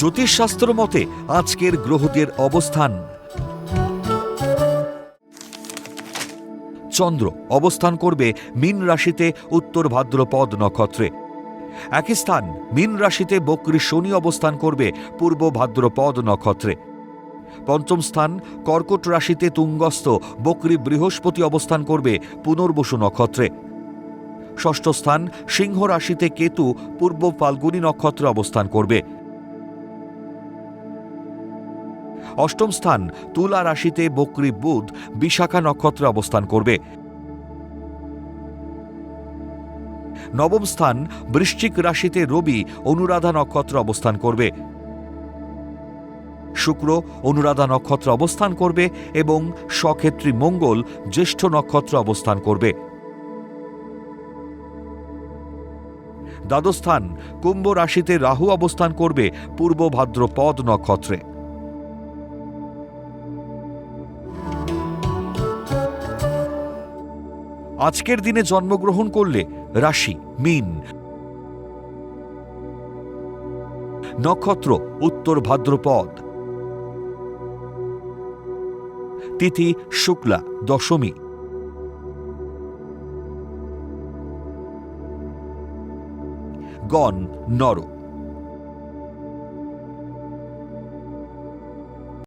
জ্যোতিষশাস্ত্র মতে আজকের গ্রহদের অবস্থান। চন্দ্র অবস্থান করবে মীন রাশিতে উত্তর ভাদ্রপদ নক্ষত্রে। একই স্থান, মীন রাশিতে বক্রী শনি অবস্থান করবে পূর্ব ভাদ্রপদ নক্ষত্রে। পঞ্চম স্থান, কর্কট রাশিতে তুঙ্গস্থ বক্রী বৃহস্পতি অবস্থান করবে পুনর্বসু নক্ষত্রে। ষষ্ঠ স্থান, সিংহ রাশিতে কেতু পূর্ব ফাল্গুনী নক্ষত্রে অবস্থান করবে। অষ্টম স্থান তুলা রাশিতে বক্রী বুধ বিশাখা নক্ষত্রে অবস্থান করবে। নবম স্থান বৃশ্চিক রাশিতে রবি অনুরাধা নক্ষত্র অবস্থান করবে। শুক্র অনুরাধা নক্ষত্র অবস্থান করবে এবং সক্ষেত্রী মঙ্গল জ্যেষ্ঠ নক্ষত্র অবস্থান করবে। দ্বাদস্থান কুম্ভ রাশিতে রাহু অবস্থান করবে পূর্ব ভাদ্রপদ নক্ষত্রে। আজকের দিনে জন্মগ্রহণ করলে রাশি মিন নক্ষত্র উত্তর ভাদ্রপদ। তিথি শুক্লা দশমী। গণ নর।